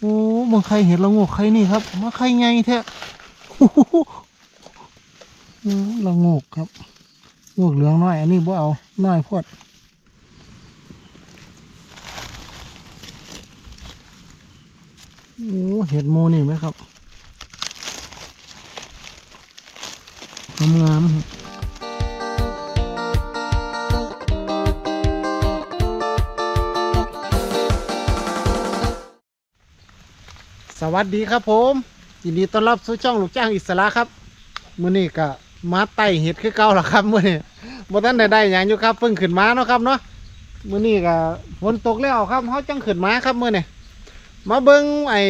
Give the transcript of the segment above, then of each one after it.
โอ้มึงใครเห็นละงกใครนี่ครับมาใครไงแท้โอ้โหละงกครับโงกเหลืองน้อย อันนี้บ่เอาน้อยพวดโอ้เห็ดโมนี่ไหมครับงามๆ สวัสดีครับผมยินดีต้อนรับสู่ช่องลูกจ้างอิสระครับมื้อนี้ก็มาไต่เห็ดคือเก่าแล้วครับมื้อนี้บ่ทันได้ได้หยังอยู่ครับเพิ่งขึ้นมาเนาะครับเนาะมื้อนี้ก็ฝนตกแล้วครับเฮาจังขึ้นมาครับมื้อนี้มาเบิ่งไอ้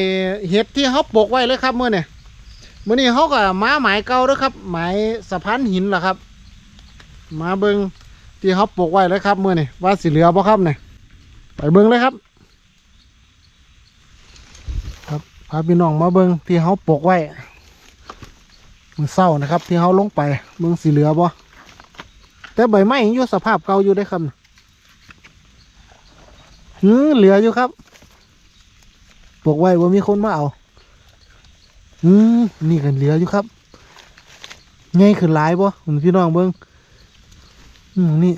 เห็ดที่เฮาปลูกไว้เลยครับมื้อนี้มื้อนี้เฮาก็มาหมายเก่าเด้อครับหมายสะพานหินล่ะครับ มาเบิ่งที่เฮาปลูกไว้เลยครับมื้อนี้ว่าสิเหลือบ่ครับเนี่ยไปเบิ่งเลยครับ ครับ พาพี่น้องมาเบิ่งที่เฮาปลูกไว้มือเศร้านะครับ ที่เฮาลงไปเบิ่งสีเหลือบ่แต่ใบไม้ยังอยู่สภาพเก่าอยู่ได้ครับหืมเหลืออยู่ครับปลูกไว้ว่ามีคนมาเอาอืมนี่กันเหลืออยู่ครับไงขึ้นหลายบ่คุณพี่น้องเบิ่งอืมนี่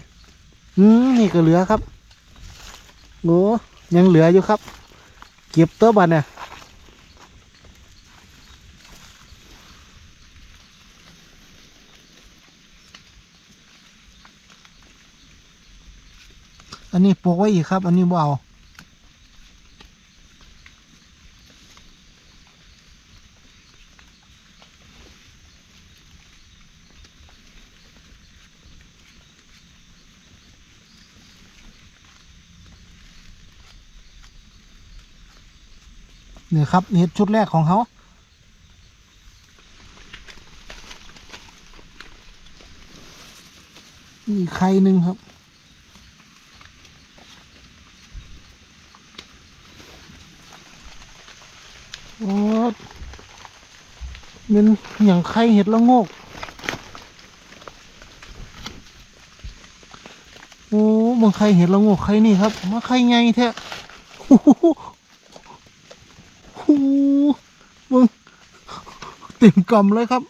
อืมนี่ก็เหลือครับโอ้ยังเหลืออยู่ครับ เก็บตัวบัดเนี่ย อันนี้ปลูกไว้อีกครับ อันนี้บ่เอาเนี่ยครับเห็ดชุดแรกของเขาอีกไข่หนึ่งครับ โอ้ เป็นอย่างใครเห็ดละงกโอ้มึงใครเห็ดละงกใครนี่ครับมาใครไงแท้โอ้โหโอ้โหมึงเต็มกำเลยครับ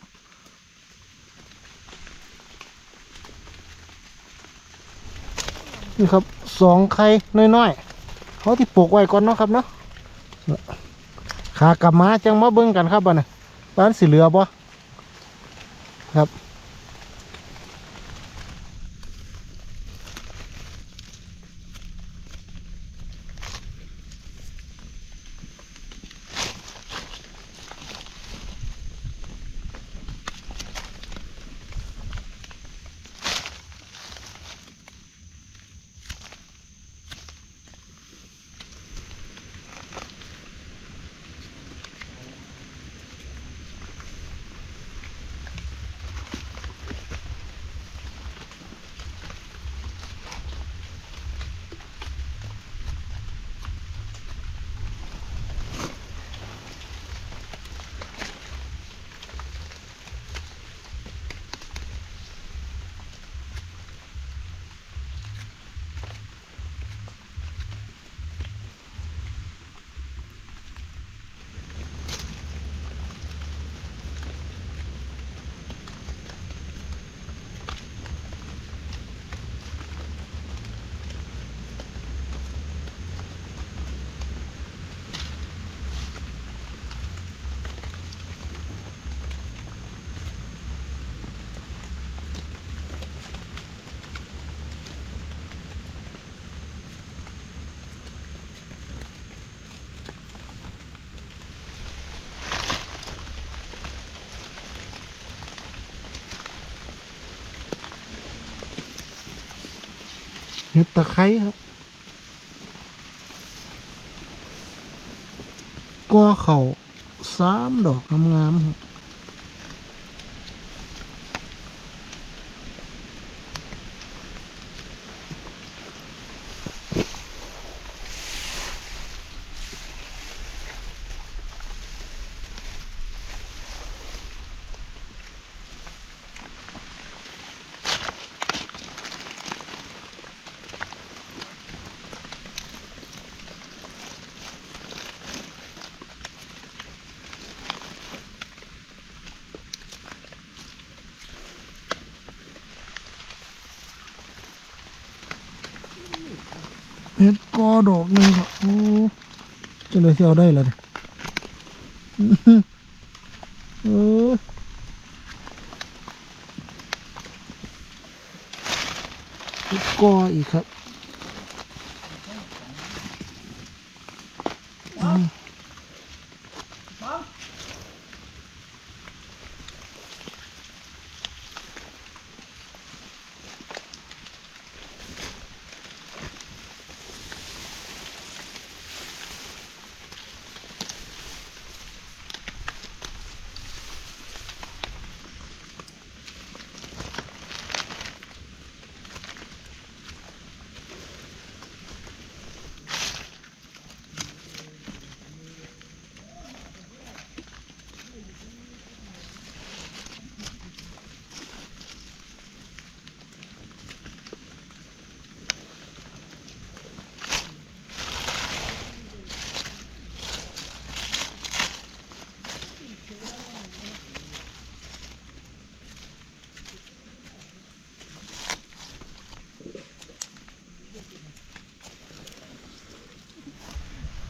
นี่ครับสองไข่น้อยๆเขาที่ปลูกไว้ก่อนเนาะครับเนาะขากลับมาจังมาเบิ่งกันครับบ้านน่ะ บ้านสีเหลือบ่ครับ เห็ดตะไคร้ครับก็เข่าสามดอกงามๆครับ กอดอกหนึ่งครับโอ้จะเลยเที่ยวได้แล้วเนี่ย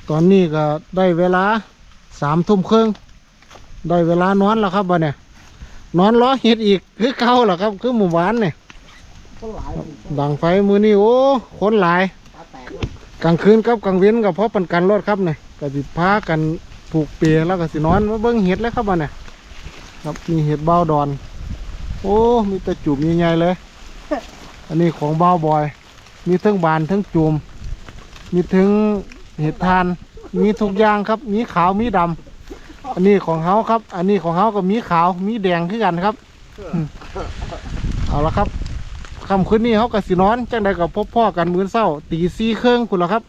ตอนนี้ก็ได้เวลาสามทุ่มครึ่งได้เวลานอนแล้วครับบ่เนี่ยนอนล้อเห็ดอีกคือเก่าแล้วครับ คือหมู่บ้านเนี่ยดังไฟมือนี่โอ้คนหลายกลางคืนกับกลางเว้นกับเพราะปันกันรถครับเนี่ยก็สิพากันผูกเปียแล้วก็สินอนมาเบิ้งเห็ดเลยครับบ่เนี่ยครับมีเห็ดเบ้าดอน โอ้มีแต่จุ่มใหญ่ๆเลย อันนี้ของเบ้าบอย มีทั้งบานทั้งจุ่มมีทั้ง เห็ดทาน มีทุกอย่างครับ มีขาวมีดำอันนี้ของเฮาครับ อันนี้ของเฮาก็มีขาวมีแดงคือกันครับ เอาละครับคำคืนนี้เขากับสินอนจังใดกับพบพ่อกันมื้อเศร้า ตีสี่เครื่องคุณละครับ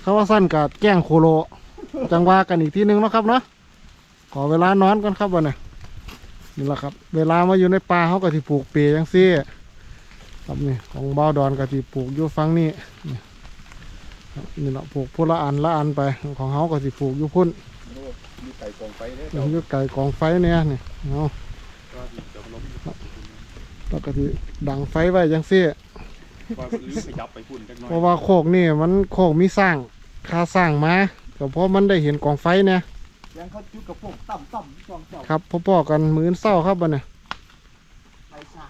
เขาว่าสั้นกับแจ้งโคโล จังว่ากันอีกทีนึงนะครับเนาะขอเวลานอนกันครับวันนี้นี่แหละครับ เวลามาอยู่ในป่าเขาก็ที่ปลูกเปรย์จังซี่ครับนี่ของเบ้าดอนก็ที่ปลูกอยู่ฟังนี่ นี่ครับนี่แหละปลูกพุ่นละอันละอันไปของเขาก็ที่ปลูกอยู่พุ่นมีไก่กองไฟเนี่ยอยู่อยู่ไก่กองไฟเนี่ยนี่เอาก็จะล้มแล้วก็ที่ดังไฟไว้จังซี่ก็ลื้อขยับไปฝุ่นจักหน่อยเพราะว่าโคกนี่มันโคกมีสร้างค่าสร้างมาก็เพราะมันได้เห็นกองไฟเนี่ยยังเขาจุดกับพวกต่ำต่ำจองเจ้าครับพ่อๆกันมื้อเศร้าครับบัดเนี่ย ไปซะ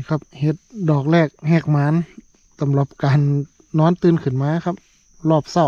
นี่ครับเห็ดดอกแรกแหกมานสำหรับการนอนตื่นขึ้นมาครับ รอบเศร้า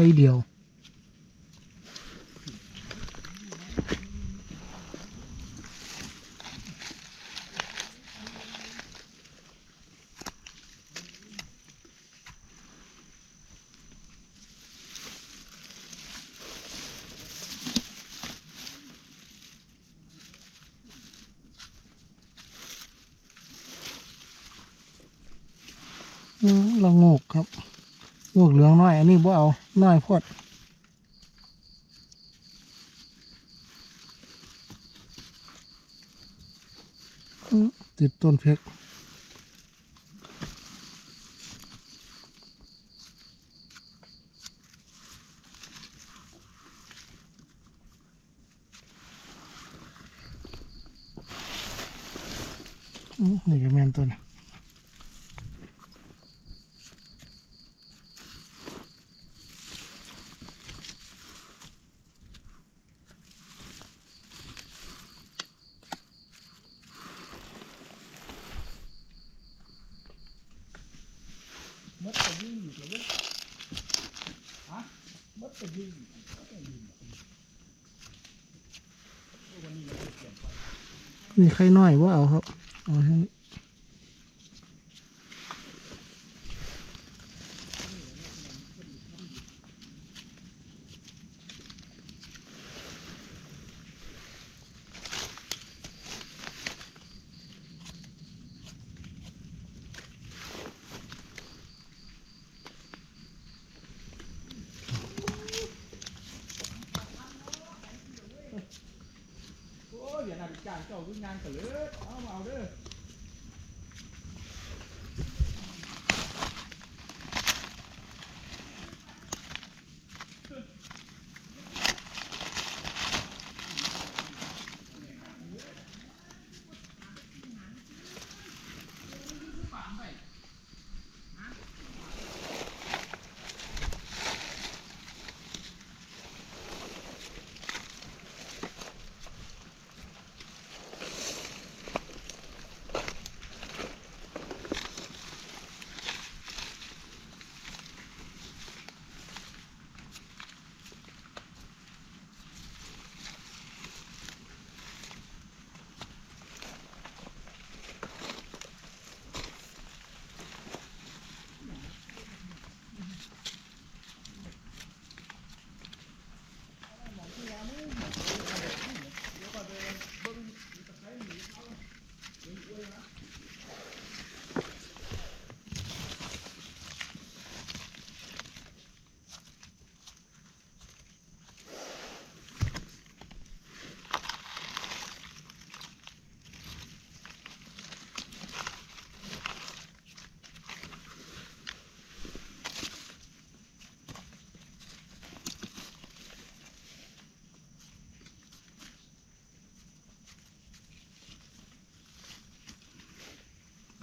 ไข่เดียว อืมเราโงกครับโงกเหลืองน้อย อันนี้บ่เอา น้อยโพดอืมติดต้นเพชรมนี่ก็แม่นตัวนะ มัดไปยิ่งอยู่เลยฮะมัดไปยิ่ง มีไข่น้อยว่าเอาครับเอาให้ เจ้าวิ่งงานกันเลยเอา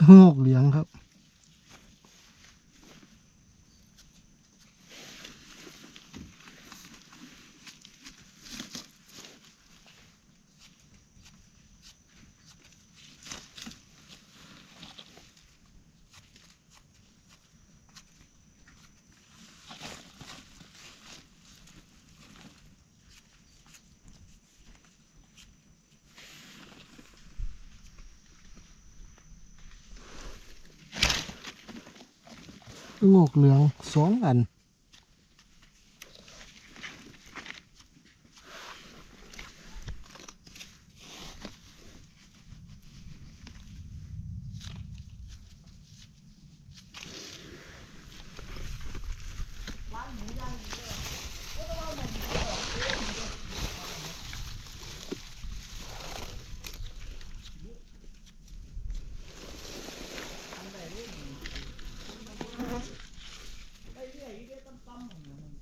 โงกเหลืองครับ โงกเหลืองสองอัน Oh, no.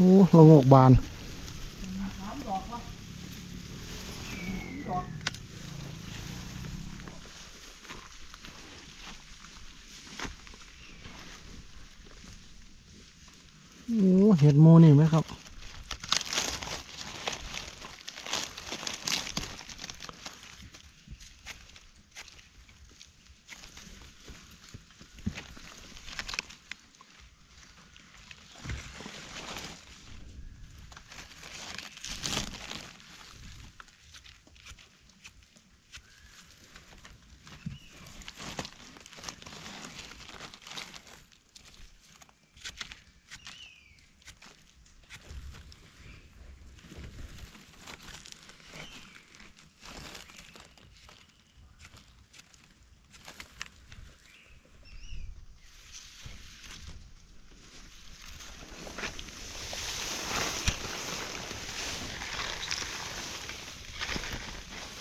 โอ้ละโงกบาน สามดอกวะดอก โอ้เห็ดโมนี่ไหมครับ อ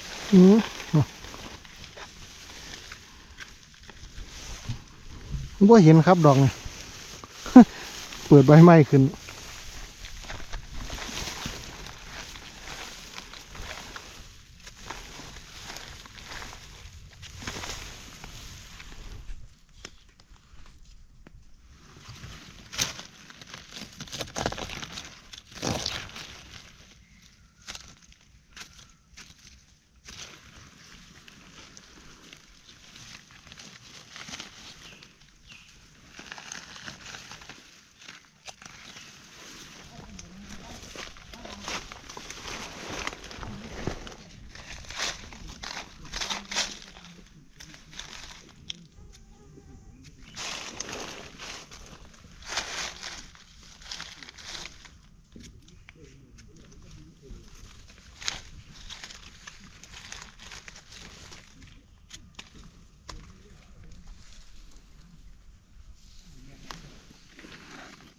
ืม บ่เห็นครับดอกนี่เปิดใบไม้ขึ้น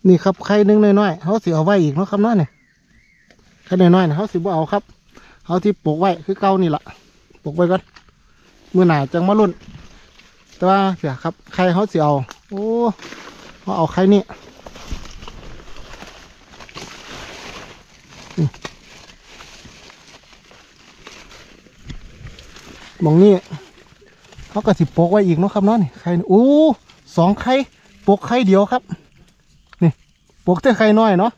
นี่ครับไข่นึงน้อยๆเขาสิเอาไว้อีกเนาะครับเนาะเนี่ยไข่น้อยๆนะเขาสิบ่เอาครับเขาที่ปลูกไว้คือเก่านี่แหละปลูกไว้ก่อนมือหนาจังมาลุ่น แต่ว่าเสียครับไข่เขาสิเอาโอ้เขาเอาไข่นี่มองนี่เขาก็สิปลูกไว้อีกเนาะครับเนาะนี่ไข่นี่โอ้สองไข่ปลูกไข่เดียวครับ กแต่ไข่น้อยเนาะ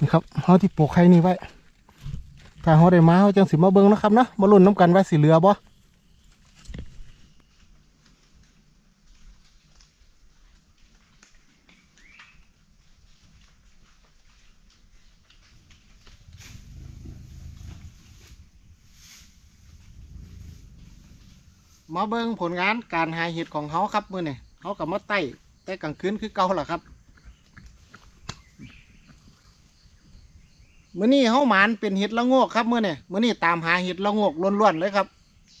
นี่ครับเขาที่ปลูกไข่นี่ไว้ถ้าเขาได้มาเขาจังสิมาเบิ้งนะครับเนาะมาลุ้นน้ำกันว่าสีเหลือบ่ มาเบิ้งผลงานการหาเห็ดของเขาครับมื่อนี่เขากับมาไต่แต่กลางคืนคือเก่าล่ะครับมื่อนี้เฮาหมานเป็นเห็ดละงกครับมื่อนี่มื่อนี้ตามหาเห็ดละงกล้วนๆเลยครับ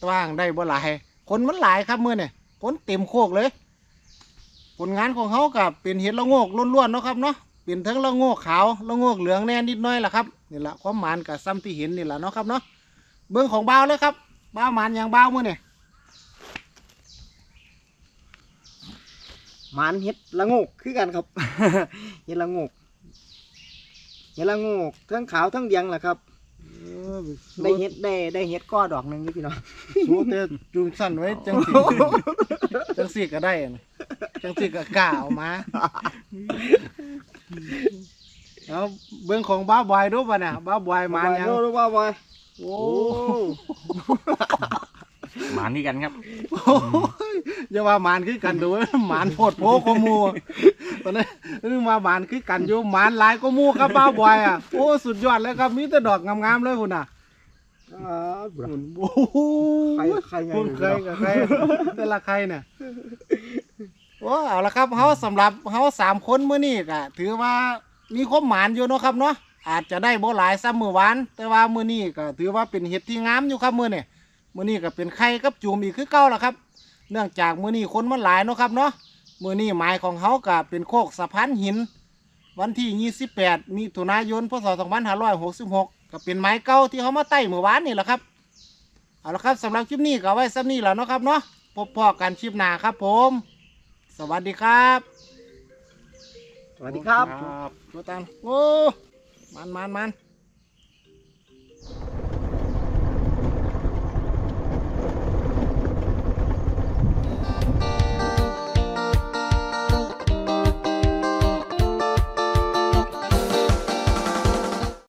ตว่างได้บ่หลายคนมันหลายครับมื่อนี่คนเต็มโคกเลย ผลงานของเขากับเป็นเห็ดละงกล้วนๆเนาะครับเนาะเป็นทั้งละงกขาวละงกเหลืองแน่นิดหน้อยล่ะครับนี่แหละความหมานกับซ้ำที่เห็นนี่แหละเนาะครับเนาะเบื้องของบ่าวเลยครับบ่าวหมานอย่างบ่าวมื่อนี่ หมันเห็ดละโงกคือกันครับ เห็ดละโงกเห็ดละโงกทั้งขาวทั้งเดียงแหละครับ ได้เห็ดได้ได้เห็ดก้อดอกหนึ่งนี่พี่น้อง สูแต่จูงสั้นไว้จังสีจังสีก็ได้นะจังสีก็กล้าเอามาเอาเบื้องของบ้าวบอยดูป่ะเนี่ยบ้าวบอยมายังรู้ว่าบอย โอ้ หมานี่กันครับโหอย่าว่าหมานคือกันดูเว้ยหมานโพดโพกหมูตอนนี้นึกมาหมานคือกันอยู่หมานหลายก็มูครับบ้าวบอยอะโอ้สุดยอดเลยครับมีแต่ดอกงามๆเลยคุณน่ะเออ่าบุญโอ้โหใครใครไงคุณใครกับใครแต่ละใครเนี่ยโอ้เอาละครับเฮาสำหรับเฮาสามคนมื้อนี้ก็ถือว่ามีความหมานอยู่เนาะครับเนาะอาจจะได้บ่หลายซ้ำมื้อวาน แต่ว่ามื้อนี้ก็ถือว่าเป็นเห็ดที่งามอยู่ครับมื้อนี้ มื้อนี้ก็เป็นไข่กับจุ่มอีกคือเก่าล่ะครับ เนื่องจากมื้อนี้คนมันหลายเนาะครับเนาะมื้อนี้หมายของเฮาก็เป็นโคกสะพานหิน วันที่ 28มิถุนายนพศ 2566 ก็เป็นไม้เก่าที่เขามาไต่เมื่อวานนี่แหละครับ เอาละครับสำหรับคลิปนี้ก็เอาไว้ซ้ำนี้แหล้วนาะครับเนาะพบพอกันคลิปหน้าครับผม สวัสดีครับ สวัสดีครับครับตัวตามโอ้ มันมันมัน